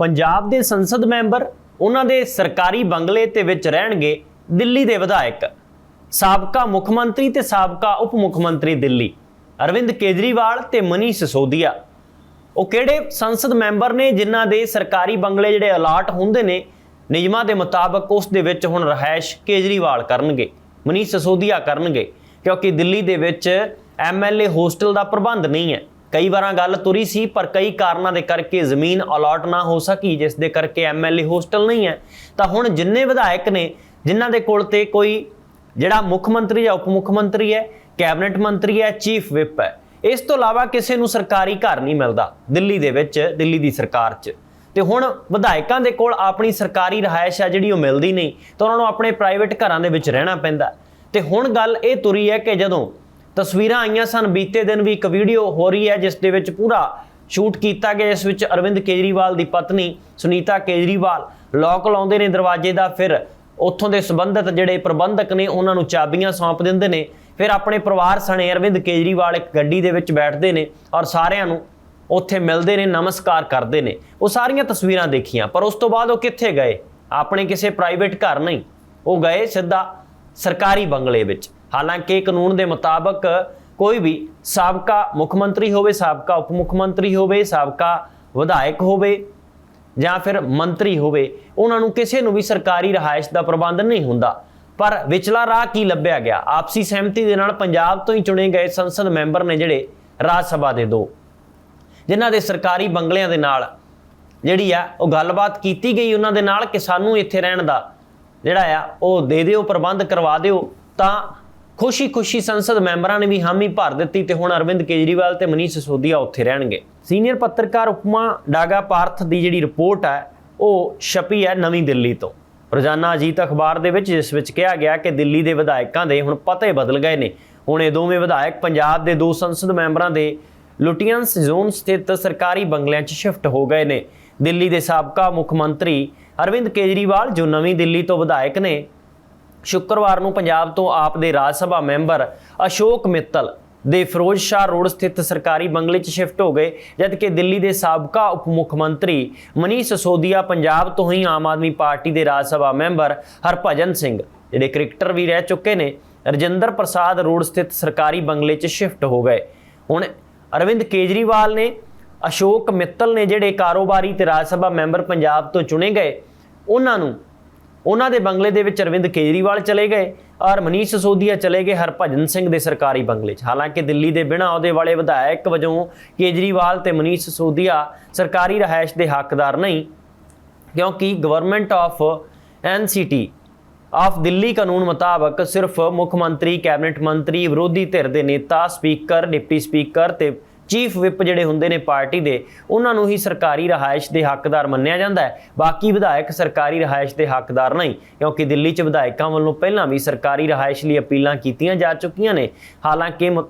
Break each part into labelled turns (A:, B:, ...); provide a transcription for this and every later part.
A: ਪੰਜਾਬ ਦੇ ਸੰਸਦ ਮੈਂਬਰ, ਉਹਨਾਂ ਦੇ ਸਰਕਾਰੀ ਬੰਗਲੇ ਤੇ ਵਿੱਚ ਰਹਿਣਗੇ ਦਿੱਲੀ ਦੇ ਵਿਧਾਇਕ। ਸਾਬਕਾ ਮੁੱਖ ਮੰਤਰੀ ਤੇ ਸਾਬਕਾ ਉਪ ਮੁੱਖ ਮੰਤਰੀ ਦਿੱਲੀ, ਅਰਵਿੰਦ ਕੇਜਰੀਵਾਲ ਤੇ ਮਨੀ ਸਿਸੋਦੀਆ। ਉਹ ਕਿਹੜੇ ਸੰਸਦ ਮੈਂਬਰ ਨੇ ਜਿਨ੍ਹਾਂ ਦੇ ਸਰਕਾਰੀ ਬੰਗਲੇ ਜਿਹੜੇ ਅਲਾਟ ਹੁੰਦੇ ਨੇ, ਨਿਯਮਾਂ ਦੇ ਮੁਤਾਬਕ ਉਸ ਦੇ ਵਿੱਚ ਹੁਣ ਰਹਿائش ਕੇਜਰੀਵਾਲ ਕਰਨਗੇ ਮਨੀ ਸਿਸੋਦੀਆ ਕਰਨਗੇ, ਕਿਉਂਕਿ ਦਿੱਲੀ ਦੇ ਵਿੱਚ ਐਮਐਲਏ ਹੋਸਟਲ ਦਾ ਪ੍ਰਬੰਧ ਨਹੀਂ ਹੈ। ਕਈ ਵਾਰਾਂ ਗੱਲ ਤੁਰੀ ਸੀ, ਪਰ ਕਈ ਕਾਰਨਾਂ ਦੇ ਕਰਕੇ ਜ਼ਮੀਨ ਅਲਾਟ ਨਾ ਹੋ ਸਕੀ, ਜਿਸ ਦੇ ਕਰਕੇ ਐਮਐਲਏ ਹੋਸਟਲ ਨਹੀਂ ਹੈ। ਤਾਂ ਹੁਣ ਜਿੰਨੇ ਵਿਧਾਇਕ ਨੇ, ਜਿਨ੍ਹਾਂ ਦੇ ਕੋਲ ਤੇ ਕੋਈ ਜਿਹੜਾ ਮੁੱਖ ਮੰਤਰੀ ਜਾਂ ਉਪ ਮੁੱਖ ਮੰਤਰੀ ਹੈ, ਕੈਬਨਿਟ ਮੰਤਰੀ ਹੈ, ਚੀਫ ਵਿਪ ਹੈ, ਇਸ ਤੋਂ ਇਲਾਵਾ ਕਿਸੇ ਨੂੰ ਸਰਕਾਰੀ ਘਰ ਨਹੀਂ ਮਿਲਦਾ, ਦਿੱਲੀ ਦੇ ਵਿੱਚ, ਦਿੱਲੀ ਦੀ ਸਰਕਾਰ 'ਚ। ਤੇ ਹੁਣ ਵਿਧਾਇਕਾਂ ਦੇ ਕੋਲ ਆਪਣੀ ਸਰਕਾਰੀ ਰਹਾਇਸ਼ ਹੈ ਜਿਹੜੀ ਉਹ ਮਿਲਦੀ ਨਹੀਂ, ਤਾਂ ਉਹਨਾਂ ਨੂੰ ਆਪਣੇ ਪ੍ਰਾਈਵੇਟ ਘਰਾਂ ਦੇ ਵਿੱਚ ਰਹਿਣਾ ਪੈਂਦਾ। ਤੇ ਹੁਣ ਗੱਲ ਇਹ ਤੁਰੀ ਹੈ ਕਿ ਜਦੋਂ ਤਸਵੀਰਾਂ ਆਈਆਂ ਸਨ। ਬੀਤੇ ਦਿਨ ਵੀ ਇੱਕ ਵੀਡੀਓ ਹੋ ਰਹੀ ਹੈ, ਜਿਸ ਦੇ ਵਿੱਚ ਪੂਰਾ ਸ਼ੂਟ ਕੀਤਾ ਗਿਆ। ਇਸ ਵਿੱਚ ਅਰਵਿੰਦ ਕੇਜਰੀਵਾਲ ਦੀ ਪਤਨੀ ਸੁਨੀਤਾ ਕੇਜਰੀਵਾਲ ਲੋਕ ਲਾਉਂਦੇ ਨੇ ਦਰਵਾਜ਼ੇ ਦਾ। ਫਿਰ ਉੱਥੋਂ ਦੇ ਸੰਬੰਧਿਤ ਜਿਹੜੇ ਪ੍ਰਬੰਧਕ ਨੇ, ਉਹਨਾਂ ਨੂੰ ਚਾਬੀਆਂ ਸੌਂਪ ਦਿੰਦੇ ਨੇ। ਫਿਰ ਆਪਣੇ ਪਰਿਵਾਰ ਸਣੇ ਅਰਵਿੰਦ ਕੇਜਰੀਵਾਲ ਇੱਕ ਗੱਡੀ ਦੇ ਵਿੱਚ ਬੈਠਦੇ ਨੇ ਔਰ ਸਾਰਿਆਂ ਨੂੰ ਉੱਥੇ ਮਿਲਦੇ ਨੇ, ਨਮਸਕਾਰ ਕਰਦੇ ਨੇ। ਉਹ ਸਾਰੀਆਂ ਤਸਵੀਰਾਂ ਦੇਖੀਆਂ, ਪਰ ਉਸ ਤੋਂ ਬਾਅਦ ਉਹ ਕਿੱਥੇ ਗਏ? ਆਪਣੇ ਕਿਸੇ ਪ੍ਰਾਈਵੇਟ ਘਰ ਨਹੀਂ। ਉਹ ਗਏ ਸਿੱਧਾ ਸਰਕਾਰੀ ਬੰਗਲੇ ਵਿੱਚ। ਹਾਲਾਂਕਿ ਕਾਨੂੰਨ ਦੇ ਮੁਤਾਬਕ ਕੋਈ ਵੀ ਸਾਬਕਾ ਮੁੱਖ ਮੰਤਰੀ ਹੋਵੇ, ਸਾਬਕਾ ਉਪ ਮੁੱਖ ਮੰਤਰੀ ਹੋਵੇ, ਸਾਬਕਾ ਵਿਧਾਇਕ ਹੋਵੇ ਜਾਂ ਫਿਰ ਮੰਤਰੀ ਹੋਵੇ, ਉਹਨਾਂ ਨੂੰ ਕਿਸੇ ਨੂੰ ਵੀ ਸਰਕਾਰੀ ਰਹਾਇਸ਼ ਦਾ ਪ੍ਰਬੰਧ ਨਹੀਂ ਹੁੰਦਾ। ਪਰ ਵਿਚਲਾ ਰਾਹ ਕੀ ਲੱਭਿਆ ਗਿਆ? ਆਪਸੀ ਸਹਿਮਤੀ ਦੇ ਨਾਲ ਪੰਜਾਬ ਤੋਂ ਹੀ ਚੁਣੇ ਗਏ ਸੰਸਦ ਮੈਂਬਰ ਨੇ ਜਿਹੜੇ ਰਾਜ ਸਭਾ ਦੇ ਦੋ। ਜਿਨ੍ਹਾਂ ਦੇ ਸਰਕਾਰੀ ਬੰਗਲਿਆਂ ਦੇ ਨਾਲ ਜਿਹੜੀ ਆ, ਉਹ ਗੱਲਬਾਤ ਕੀਤੀ ਗਈ ਉਹਨਾਂ ਦੇ ਨਾਲ ਕਿ ਸਾਨੂੰ ਇੱਥੇ ਰਹਿਣ ਦਾ ਜਿਹੜਾ ਆ, ਉਹ ਦੇ ਦਿਓ, ਪ੍ਰਬੰਧ ਕਰਵਾ ਦਿਓ ਤਾਂ ਖੁਸ਼ੀ-ਖੁਸ਼ੀ ਸੰਸਦ ਮੈਂਬਰਾਂ ਨੇ ਵੀ ਹਾਮੀ ਭਰ ਦਿੱਤੀ ਤੇ ਹੁਣ ਅਰਵਿੰਦ ਕੇਜਰੀਵਾਲ ਤੇ ਮਨੀਸ਼ ਸਿਸੋਦੀਆ ਉੱਥੇ ਰਹਿਣਗੇ। ਸੀਨੀਅਰ ਪੱਤਰਕਾਰ ਉਪਮਾ ਡਾਗਾ ਪਾਰਥ ਦੀ ਜਿਹੜੀ ਰਿਪੋਰਟ ਹੈ, ਉਹ ਛਪੀ ਹੈ ਨਵੀਂ ਦਿੱਲੀ ਤੋਂ। ਰੋਜ਼ਾਨਾ ਅਜੀਤ ਅਖਬਾਰ ਦੇ ਵਿੱਚ ਜਿਸ ਵਿੱਚ ਕਿਹਾ ਗਿਆ ਕਿ ਦਿੱਲੀ ਦੇ ਵਿਧਾਇਕਾਂ ਦੇ ਹੁਣ ਪਤੇ ਬਦਲ ਗਏ ਨੇ। ਹੁਣ ਇਹ ਦੋਵੇਂ ਵਿਧਾਇਕ ਪੰਜਾਬ ਦੇ ਦੋ ਸੰਸਦ ਮੈਂਬਰਾਂ ਦੇ ਲੁਟੀਅਨਸ ਜ਼ੋਨ ਸਥਿਤ ਸਰਕਾਰੀ ਬੰਗਲਿਆਂ 'ਚ ਸ਼ਿਫਟ ਹੋ ਗਏ ਨੇ। ਦਿੱਲੀ ਦੇ ਸਾਬਕਾ ਮੁੱਖ ਮੰਤਰੀ ਅਰਵਿੰਦ ਕੇਜਰੀਵਾਲ, ਜੋ ਨਵੀਂ ਦਿੱਲੀ ਤੋਂ ਵਿਧਾਇਕ ਨੇ ਸ਼ੁੱਕਰਵਾਰ ਨੂੰ ਪੰਜਾਬ ਤੋਂ ਆਪ ਦੇ ਰਾਜ ਸਭਾ ਮੈਂਬਰ ਅਸ਼ੋਕ ਮਿੱਤਲ ਦੇ ਫਿਰੋਜ਼ ਸ਼ਾਹ ਰੋਡ ਸਥਿਤ ਸਰਕਾਰੀ ਬੰਗਲੇ 'ਚ ਸ਼ਿਫਟ ਹੋ ਗਏ, ਜਦਕਿ ਦਿੱਲੀ ਦੇ ਸਾਬਕਾ ਉਪ ਮੁੱਖ ਮੰਤਰੀ ਮਨੀਸ਼ ਸਿਸੋਦੀਆ ਪੰਜਾਬ ਤੋਂ ਹੀ ਆਮ ਆਦਮੀ ਪਾਰਟੀ ਦੇ ਰਾਜ ਸਭਾ ਮੈਂਬਰ ਹਰਭਜਨ ਸਿੰਘ, ਜਿਹੜੇ ਕ੍ਰਿਕਟਰ ਵੀ ਰਹਿ ਚੁੱਕੇ ਨੇ, ਰਜਿੰਦਰ ਪ੍ਰਸਾਦ ਰੋਡ ਸਥਿਤ ਸਰਕਾਰੀ ਬੰਗਲੇ 'ਚ ਸ਼ਿਫਟ ਹੋ ਗਏ। ਹੁਣ ਅਰਵਿੰਦ ਕੇਜਰੀਵਾਲ ਨੇ, ਅਸ਼ੋਕ ਮਿੱਤਲ ਨੇ ਜਿਹੜੇ ਕਾਰੋਬਾਰੀ ਤੇ ਰਾਜ ਸਭਾ ਮੈਂਬਰ ਪੰਜਾਬ ਤੋਂ ਚੁਣੇ ਗਏ, ਉਹਨਾਂ ਨੂੰ ਉਹਨਾਂ ਦੇ ਬੰਗਲੇ ਦੇ ਵਿੱਚ ਅਰਵਿੰਦ ਕੇਜਰੀਵਾਲ ਚਲੇ ਗਏ ਔਰ ਮਨੀਸ਼ ਸਿਸੋਦੀਆ ਚਲੇ ਗਏ ਹਰਭਜਨ ਸਿੰਘ ਦੇ ਸਰਕਾਰੀ ਬੰਗਲੇ 'ਚ। ਹਾਲਾਂਕਿ ਦਿੱਲੀ ਦੇ ਬਿਨਾਂ ਉਹਦੇ ਵਾਲੇ ਵਿਧਾਇਕ ਵਜੋਂ ਕੇਜਰੀਵਾਲ ਤੇ ਮਨੀਸ਼ ਸੋਦੀਆ ਸਰਕਾਰੀ ਰਹਾਇਸ਼ ਦੇ ਹੱਕਦਾਰ ਨਹੀਂ, ਕਿਉਂਕਿ government of NCT of Delhi ਕਾਨੂੰਨ ਮੁਤਾਬਕ ਸਿਰਫ ਮੁੱਖ ਮੰਤਰੀ, ਕੈਬਨਿਟ ਮੰਤਰੀ, ਵਿਰੋਧੀ ਧਿਰ ਦੇ ਨੇਤਾ, ਸਪੀਕਰ, ਡਿਪਟੀ ਸਪੀਕਰ ਤੇ ਚੀਫ ਵਿਪ ਜਿਹੜੇ ਹੁੰਦੇ ਨੇ ਪਾਰਟੀ ਦੇ, ਉਹਨਾਂ ਨੂੰ ਹੀ ਸਰਕਾਰੀ ਰਹਾਇਸ਼ ਦੇ ਹੱਕਦਾਰ ਮੰਨਿਆ ਜਾਂਦਾ ਹੈ। ਬਾਕੀ ਵਿਧਾਇਕ ਸਰਕਾਰੀ ਰਹਾਇਸ਼ ਦੇ ਹੱਕਦਾਰ ਨਹੀਂ, ਕਿਉਂਕਿ ਦਿੱਲੀ 'ਚ ਵਿਧਾਇਕਾਂ ਵੱਲੋਂ ਪਹਿਲਾਂ ਵੀ ਸਰਕਾਰੀ ਰਹਾਇਸ਼ ਲਈ ਅਪੀਲਾਂ ਕੀਤੀਆਂ ਜਾ ਚੁੱਕੀਆਂ ਨੇ। ਹਾਲਾਂਕਿ ਮੁ-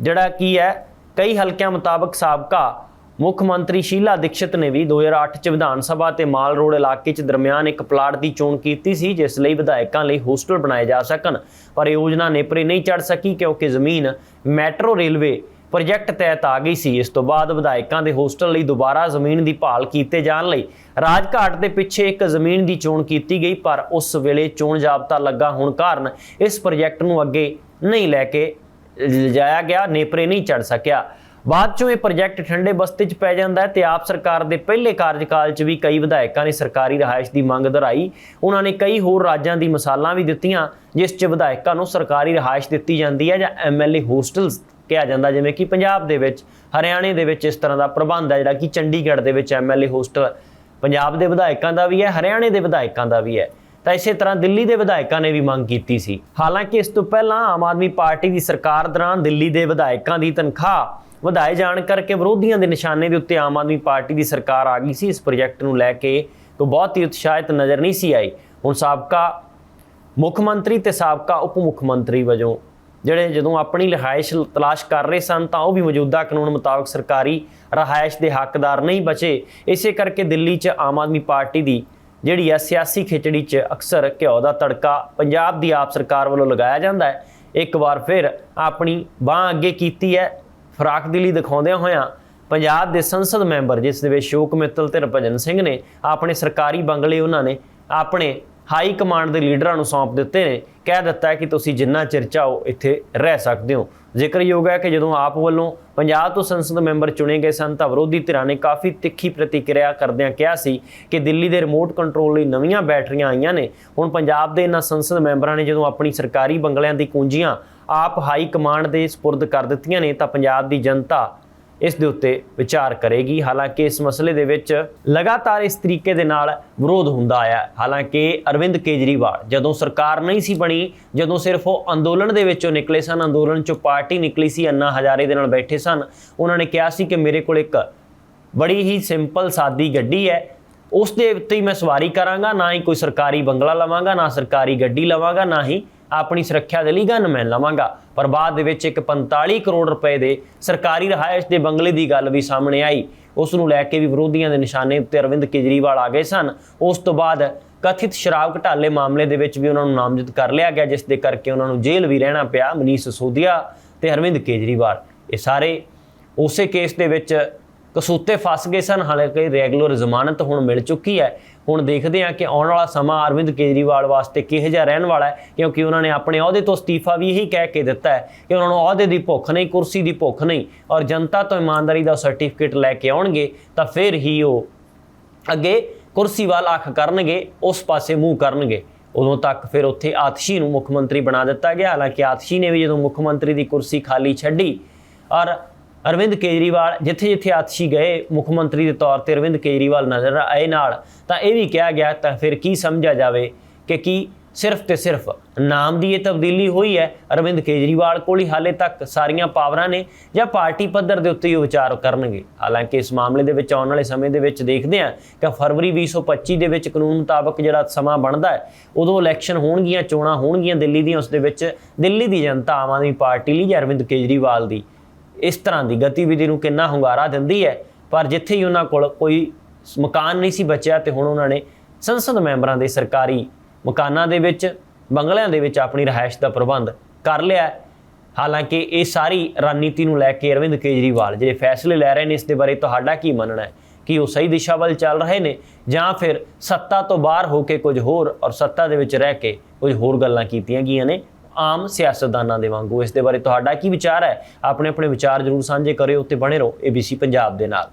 A: ਜਿਹੜਾ ਕੀ ਹੈ, ਕਈ ਹਲਕਿਆਂ ਮੁਤਾਬਕ ਸਾਬਕਾ ਮੁੱਖ ਮੰਤਰੀ ਸ਼ੀਲਾ ਦੀਕਸ਼ਿਤ ਨੇ ਵੀ 2008 ਚ ਵਿਧਾਨ ਸਭਾ ਤੇ ਮਾਲ ਰੋਡ ਇਲਾਕੇ ਚ ਦਰਮਿਆਨ ਇੱਕ ਪਲਾਟ ਦੀ ਚੋਣ ਕੀਤੀ ਸੀ, ਜਿਸ ਲਈ ਵਿਧਾਇਕਾਂ ਲਈ ਹੋਸਟਲ ਬਣਾਏ ਜਾ ਸਕਣ। ਪਰ ਯੋਜਨਾ ਨੇਪਰੇ ਨਹੀਂ ਚੜ ਸਕੀ, ਕਿਉਂਕਿ ਜ਼ਮੀਨ ਮੈਟਰੋ ਰੇਲਵੇ ਪ੍ਰੋਜੈਕਟ ਤਹਿਤ ਆ ਗਈ ਸੀ। ਇਸ ਤੋਂ ਬਾਅਦ ਵਿਧਾਇਕਾਂ ਦੇ ਹੋਸਟਲ ਲਈ ਦੁਬਾਰਾ ਜ਼ਮੀਨ ਦੀ ਭਾਲ ਕੀਤੇ ਜਾਣ ਲਈ ਰਾਜਘਾਟ ਦੇ ਪਿੱਛੇ ਇੱਕ ਜ਼ਮੀਨ ਦੀ ਚੋਣ ਕੀਤੀ ਗਈ, ਪਰ ਉਸ ਵੇਲੇ ਚੋਣ ਜਾਬਤਾ ਲੱਗਾ ਹੋਣ ਕਾਰਨ ਇਸ ਪ੍ਰੋਜੈਕਟ ਨੂੰ ਅੱਗੇ ਨਹੀਂ ਲੈ ਕੇ ਲਿਜਾਇਆ ਗਿਆ, ਨੇਪਰੇ ਨਹੀਂ ਚੜ ਸਕਿਆ। ਬਾਅਦ ਚੋਂ ਇਹ ਪ੍ਰੋਜੈਕਟ ਠੰਡੇ ਬਸਤੇ 'ਚ ਪੈ ਜਾਂਦਾ ਹੈ ਤੇ ਆਪ ਸਰਕਾਰ ਦੇ ਪਹਿਲੇ ਕਾਰਜਕਾਲ 'ਚ ਵੀ ਕਈ ਵਿਧਾਇਕਾਂ ਨੇ ਸਰਕਾਰੀ ਰਹਾਇਸ਼ ਦੀ ਮੰਗ ਦੁਹਰਾਈ। ਉਹਨਾਂ ਨੇ ਕਈ ਹੋਰ ਰਾਜਾਂ ਦੀ ਮਿਸਾਲਾਂ ਵੀ ਦਿੱਤੀਆਂ, ਜਿਸ 'ਚ ਵਿਧਾਇਕਾਂ ਨੂੰ ਸਰਕਾਰੀ ਰਹਾਇਸ਼ ਦਿੱਤੀ ਜਾਂਦੀ ਹੈ ਜਾਂ ਐਮਐਲਏ ਹੋਸਟਲਸ ਕਿਹਾ ਜਾਂਦਾ, ਜਿਵੇਂ ਕਿ ਪੰਜਾਬ ਦੇ ਵਿੱਚ, ਹਰਿਆਣੇ ਦੇ ਵਿੱਚ ਇਸ ਤਰ੍ਹਾਂ ਦਾ ਪ੍ਰਬੰਧ ਹੈ ਜਿਹੜਾ ਕਿ ਚੰਡੀਗੜ੍ਹ ਦੇ ਵਿੱਚ ਐਮਐਲਏ ਹੋਸਟਲ ਪੰਜਾਬ ਦੇ ਵਿਧਾਇਕਾਂ ਦਾ ਵੀ ਹੈ, ਹਰਿਆਣੇ ਦੇ ਵਿਧਾਇਕਾਂ ਦਾ ਵੀ ਹੈ। ਤਾਂ ਇਸੇ ਤਰ੍ਹਾਂ ਦਿੱਲੀ ਦੇ ਵਿਧਾਇਕਾਂ ਨੇ ਵੀ ਮੰਗ ਕੀਤੀ ਸੀ। ਹਾਲਾਂਕਿ ਇਸ ਤੋਂ ਪਹਿਲਾਂ ਆਮ ਆਦਮੀ ਪਾਰਟੀ ਦੀ ਸਰਕਾਰ ਦੌਰਾਨ ਦਿੱਲੀ ਦੇ ਵਿਧਾਇਕਾਂ ਦੀ ਤਨਖਾਹ ਵਧਾਏ ਜਾਣ ਕਰਕੇ ਵਿਰੋਧੀਆਂ ਦੇ ਨਿਸ਼ਾਨੇ ਦੇ ਉੱਤੇ ਆਮ ਆਦਮੀ ਪਾਰਟੀ ਦੀ ਸਰਕਾਰ ਆ ਗਈ ਸੀ। ਇਸ ਪ੍ਰੋਜੈਕਟ ਨੂੰ ਲੈ ਕੇ ਕੋਈ ਬਹੁਤ ਹੀ ਉਤਸ਼ਾਹਿਤ ਨਜ਼ਰ ਨਹੀਂ ਸੀ ਆਈ। ਹੁਣ ਸਾਬਕਾ ਮੁੱਖ ਮੰਤਰੀ ਤੇ ਸਾਬਕਾ ਉਪ ਮੁੱਖ ਮੰਤਰੀ ਵਜੋਂ ਜਿਹੜੇ ਜਦੋਂ ਆਪਣੀ ਰਿਹਾਇਸ਼ ਤਲਾਸ਼ ਕਰ ਰਹੇ ਸਨ ਤਾਂ ਉਹ ਵੀ ਮੌਜੂਦਾ ਕਾਨੂੰਨ ਮੁਤਾਬਕ ਸਰਕਾਰੀ ਰਿਹਾਇਸ਼ ਦੇ ਹੱਕਦਾਰ ਨਹੀਂ ਬਚੇ। ਇਸੇ ਕਰਕੇ ਦਿੱਲੀ 'ਚ ਆਮ ਆਦਮੀ ਪਾਰਟੀ ਦੀ ਜਿਹੜੀ ਆ ਸਿਆਸੀ ਖਿਚੜੀ 'ਚ ਅਕਸਰ ਘਿਓ ਦਾ ਤੜਕਾ ਪੰਜਾਬ ਦੀ ਆਪ ਸਰਕਾਰ ਵੱਲੋਂ ਲਗਾਇਆ ਜਾਂਦਾ ਹੈ। ਇੱਕ ਵਾਰ ਫਿਰ ਆਪਣੀ ਬਾਹ ਅੱਗੇ ਕੀਤੀ ਹੈ। ਫਰਾਕ ਦਿਲੀ ਦਿਖਾਉਂਦਿਆਂ ਹੋਇਆਂ ਪੰਜਾਬ ਦੇ ਸੰਸਦ ਮੈਂਬਰ, ਜਿਸ ਦੇ ਵਿੱਚ ਸ਼ੋਕ ਮਿੱਤਲ ਤੇ ਰਪਜਨ ਸਿੰਘ ਨੇ, ਆਪਣੇ ਸਰਕਾਰੀ ਬੰਗਲੇ ਉਹਨਾਂ ਨੇ ਆਪਣੇ ਹਾਈ ਕਮਾਂਡ ਦੇ ਲੀਡਰਾਂ ਨੂੰ ਸੌਂਪ ਦਿੱਤੇ ਨੇ। ਕਹਿ ਦਿੱਤਾ ਕਿ ਤੁਸੀਂ ਜਿੰਨਾ ਚਿਰ ਚਾਹੋ ਇੱਥੇ ਰਹਿ ਸਕਦੇ ਹੋ। ਜ਼ਿਕਰਯੋਗ ਹੈ ਕਿ ਜਦੋਂ ਆਪ ਵੱਲੋਂ ਪੰਜਾਬ ਤੋਂ ਸੰਸਦ ਮੈਂਬਰ ਚੁਣੇ ਗਏ ਸਨ, ਤਾਂ ਵਿਰੋਧੀ ਧਿਰਾਂ ਨੇ ਕਾਫੀ ਤਿੱਖੀ ਪ੍ਰਤੀਕਿਰਿਆ ਕਰਦਿਆਂ ਕਿਹਾ ਸੀ ਕਿ ਦਿੱਲੀ ਦੇ ਰਿਮੋਟ ਕੰਟਰੋਲ ਲਈ ਨਵੀਆਂ ਬੈਟਰੀਆਂ ਆਈਆਂ ਨੇ। ਹੁਣ ਪੰਜਾਬ ਦੇ ਇਹਨਾਂ ਸੰਸਦ ਮੈਂਬਰਾਂ ਨੇ ਜਦੋਂ ਆਪਣੀ ਸਰਕਾਰੀ ਬੰਗਲਿਆਂ ਦੀ ਕੁੰਜੀਆਂ ਆਪ ਹਾਈ ਕਮਾਂਡ ਦੇ ਸਪੁਰਦ ਕਰ ਦਿੱਤੀਆਂ ਨੇ ਤਾਂ ਪੰਜਾਬ ਦੀ ਜਨਤਾ ਇਸ ਦੇ ਉੱਤੇ ਵਿਚਾਰ ਕਰੇਗੀ। ਹਾਲਾਂਕਿ ਇਸ ਮਸਲੇ ਦੇ ਵਿੱਚ ਲਗਾਤਾਰ ਇਸ ਤਰੀਕੇ ਦੇ ਨਾਲ ਵਿਰੋਧ ਹੁੰਦਾ ਆਇਆ ਹਾਲਾਂਕਿ ਅਰਵਿੰਦ ਕੇਜਰੀਵਾਲ ਜਦੋਂ ਸਰਕਾਰ ਨਹੀਂ ਸੀ ਬਣੀ, ਜਦੋਂ ਸਿਰਫ ਉਹ ਅੰਦੋਲਨ ਦੇ ਵਿੱਚੋਂ ਨਿਕਲੇ ਸਨ, ਅੰਦੋਲਨ ਚੋਂ ਪਾਰਟੀ ਨਿਕਲੀ ਸੀ, ਅੰਨਾ ਹਜ਼ਾਰੇ ਦੇ ਨਾਲ ਬੈਠੇ ਸਨ, ਉਹਨਾਂ ਨੇ ਕਿਹਾ ਸੀ ਕਿ ਮੇਰੇ ਕੋਲ ਇੱਕ ਬੜੀ ਹੀ ਸਿੰਪਲ ਸਾਦੀ ਗੱਡੀ ਹੈ। ਉਸ ਦੇ ਉੱਤੇ ਹੀ ਮੈਂ ਸਵਾਰੀ ਕਰਾਂਗਾ, ਨਾ ਹੀ ਕੋਈ ਸਰਕਾਰੀ ਬੰਗਲਾ ਲਵਾਂਗਾ, ਨਾ ਸਰਕਾਰੀ ਗੱਡੀ ਲਵਾਂਗਾ, ਨਾ ਹੀ ਆਪਣੀ ਸੁਰੱਖਿਆ ਦੇ ਲਈ ਗਨਮੈਨ ਲਵਾਂਗਾ। ਪਰ ਬਾਅਦ ਦੇ ਵਿੱਚ ਇੱਕ 45 ਕਰੋੜ ਰੁਪਏ ਦੇ ਸਰਕਾਰੀ ਰਹਾਇਸ਼ ਦੇ ਬੰਗਲੇ ਦੀ ਗੱਲ ਵੀ ਸਾਹਮਣੇ ਆਈ। ਉਸ ਨੂੰ ਲੈ ਕੇ ਵੀ ਵਿਰੋਧੀਆਂ ਦੇ ਨਿਸ਼ਾਨੇ ਉੱਤੇ ਅਰਵਿੰਦ ਕੇਜਰੀਵਾਲ ਆ ਗਏ ਸਨ। ਉਸ ਤੋਂ ਬਾਅਦ ਕਥਿਤ ਸ਼ਰਾਬ ਘਟਾਲੇ ਮਾਮਲੇ ਦੇ ਵਿੱਚ ਵੀ ਉਹਨਾਂ ਨੂੰ ਨਾਮਜ਼ਦ ਕਰ ਲਿਆ ਗਿਆ, ਜਿਸ ਦੇ ਕਰਕੇ ਉਹਨਾਂ ਨੂੰ ਜੇਲ੍ਹ ਵੀ ਰਹਿਣਾ ਪਿਆ ਮਨੀਸ਼ ਸਿਸੋਦੀਆ ਤੇ ਅਰਵਿੰਦ ਕੇਜਰੀਵਾਲ। ਇਹ ਸਾਰੇ ਉਸੇ ਕੇਸ ਦੇ ਵਿੱਚ ਕਸੂਤੇ ਫਸ ਗਏ ਸਨ। ਹਾਲਾਂਕਿ ਰੈਗੂਲਰ ਜ਼ਮਾਨਤ ਹੁਣ ਮਿਲ ਚੁੱਕੀ ਹੈ। ਹੁਣ ਦੇਖਦੇ ਹਾਂ ਕਿ ਆਉਣ ਵਾਲਾ ਸਮਾਂ ਅਰਵਿੰਦ ਕੇਜਰੀਵਾਲ ਵਾਸਤੇ ਕਿਹੋ ਜਿਹਾ ਰਹਿਣ ਵਾਲਾ ਹੈ, ਕਿਉਂਕਿ ਉਹਨਾਂ ਨੇ ਆਪਣੇ ਅਹੁਦੇ ਤੋਂ ਅਸਤੀਫਾ ਵੀ ਇਹੀ ਕਹਿ ਕੇ ਦਿੱਤਾ ਹੈ ਕਿ ਉਹਨਾਂ ਨੂੰ ਅਹੁਦੇ ਦੀ ਭੁੱਖ ਨਹੀਂ, ਕੁਰਸੀ ਦੀ ਭੁੱਖ ਨਹੀਂ ਔਰ ਜਨਤਾ ਤੋਂ ਇਮਾਨਦਾਰੀ ਦਾ ਸਰਟੀਫਿਕੇਟ ਲੈ ਕੇ ਆਉਣਗੇ ਤਾਂ ਫਿਰ ਹੀ ਉਹ ਅੱਗੇ ਕੁਰਸੀ ਵੱਲ ਅੱਖ ਕਰਨਗੇ, ਉਸ ਪਾਸੇ ਮੂੰਹ ਕਰਨਗੇ। ਉਦੋਂ ਤੱਕ ਫਿਰ ਉੱਥੇ ਆਤਸ਼ੀ ਨੂੰ ਮੁੱਖ ਮੰਤਰੀ ਬਣਾ ਦਿੱਤਾ ਗਿਆ। ਹਾਲਾਂਕਿ ਆਤਸ਼ੀ ਨੇ ਵੀ ਜਦੋਂ ਮੁੱਖ ਮੰਤਰੀ ਦੀ ਕੁਰਸੀ ਖਾਲੀ ਛੱਡੀ ਔਰ ਅਰਵਿੰਦ ਕੇਜਰੀਵਾਲ ਜਿੱਥੇ ਜਿੱਥੇ ਆਤਸ਼ੀ ਗਏ ਮੁੱਖ ਮੰਤਰੀ ਦੇ ਤੌਰ ਤੇ ਅਰਵਿੰਦ ਕੇਜਰੀਵਾਲ ਨਜ਼ਰ ਆਏ ਨਾਲ, ਤਾਂ ਇਹ ਵੀ ਕਿਹਾ ਗਿਆ, ਤਾਂ ਫਿਰ ਕੀ ਸਮਝਿਆ ਜਾਵੇ ਕਿ ਕੀ ਸਿਰਫ ਤੇ ਸਿਰਫ ਨਾਮ ਦੀ ਇਹ ਤਬਦੀਲੀ ਹੋਈ ਹੈ? ਅਰਵਿੰਦ ਕੇਜਰੀਵਾਲ ਕੋਲ ਹੀ ਹਾਲੇ ਤੱਕ ਸਾਰੀਆਂ ਪਾਵਰਾਂ ਨੇ ਜਾਂ ਪਾਰਟੀ ਪੱਧਰ ਦੇ ਉੱਤੇ ਹੀ ਉਹ ਵਿਚਾਰ ਕਰਨਗੇ? ਹਾਲਾਂਕਿ ਇਸ ਮਾਮਲੇ ਦੇ ਵਿੱਚ ਆਉਣ ਵਾਲੇ ਸਮੇਂ ਦੇ ਵਿੱਚ ਦੇਖਦੇ ਹਾਂ ਕਿ ਫਰਵਰੀ 2025 ਦੇ ਵਿੱਚ ਕਾਨੂੰਨ ਮੁਤਾਬਕ ਜਿਹੜਾ ਸਮਾਂ ਬਣਦਾ ਹੈ, ਉਦੋਂ ਇਲੈਕਸ਼ਨ ਹੋਣਗੀਆਂ, ਚੋਣਾਂ ਹੋਣਗੀਆਂ ਦਿੱਲੀ ਦੀਆਂ, ਉਸ ਦੇ ਵਿੱਚ ਦਿੱਲੀ ਦੀ ਜਨਤਾ ਆਮ ਆਦਮੀ ਪਾਰਟੀ ਲਈ ਜਾਂ ਅਰਵਿੰਦ ਕੇਜਰੀਵਾਲ ਦੀ। ਇਸ ਤਰ੍ਹਾਂ ਦੀ ਗਤੀਵਿਧੀ ਨੂੰ ਕਿੰਨਾ ਹੁੰਗਾਰਾ ਦਿੰਦੀ ਹੈ। ਪਰ ਜਿੱਥੇ ਹੀ ਉਹਨਾਂ ਕੋਲ ਕੋਈ ਮਕਾਨ ਨਹੀਂ ਸੀ ਬਚਿਆ ਤੇ ਹੁਣ ਉਹਨਾਂ ਨੇ ਸੰਸਦ ਮੈਂਬਰਾਂ ਦੇ ਸਰਕਾਰੀ ਮਕਾਨਾਂ ਦੇ ਵਿੱਚ, ਬੰਗਲਿਆਂ ਦੇ ਵਿੱਚ ਆਪਣੀ ਰਿਹਾਇਸ਼ ਦਾ ਪ੍ਰਬੰਧ ਕਰ ਲਿਆ ਹਾਲਾਂਕਿ ਇਹ ਸਾਰੀ ਰਣਨੀਤੀ ਨੂੰ ਲੈ ਕੇ ਅਰਵਿੰਦ ਕੇਜਰੀਵਾਲ ਜਿਹੜੇ ਫੈਸਲੇ ਲੈ ਰਹੇ ਨੇ, ਇਸ ਦੇ ਬਾਰੇ ਤੁਹਾਡਾ ਕੀ ਮੰਨਣਾ ਹੈ? ਕਿ ਉਹ ਸਹੀ ਦਿਸ਼ਾ ਵੱਲ ਚੱਲ ਰਹੇ ਨੇ ਜਾਂ ਫਿਰ ਸੱਤਾ ਤੋਂ ਬਾਹਰ ਹੋ ਕੇ ਕੁਝ ਹੋਰ ਔਰ ਸੱਤਾ ਦੇ ਵਿੱਚ ਰਹਿ ਕੇ ਕੁਝ ਹੋਰ ਗੱਲਾਂ ਕੀਤੀਆਂ ਗਈਆਂ ਨੇ? ਆਮ ਸਿਆਸਤਦਾਨਾਂ ਦੇ ਵਾਂਗੂ। ਇਸ ਦੇ ਬਾਰੇ ਤੁਹਾਡਾ ਕੀ ਵਿਚਾਰ ਹੈ? ਆਪਣੇ ਆਪਣੇ ਵਿਚਾਰ ਜਰੂਰ ਸਾਂਝੇ ਕਰਿਓ ਤੇ ਬਣੇ ਰਹੋ ABC ਪੰਜਾਬ ਦੇ ਨਾਲ।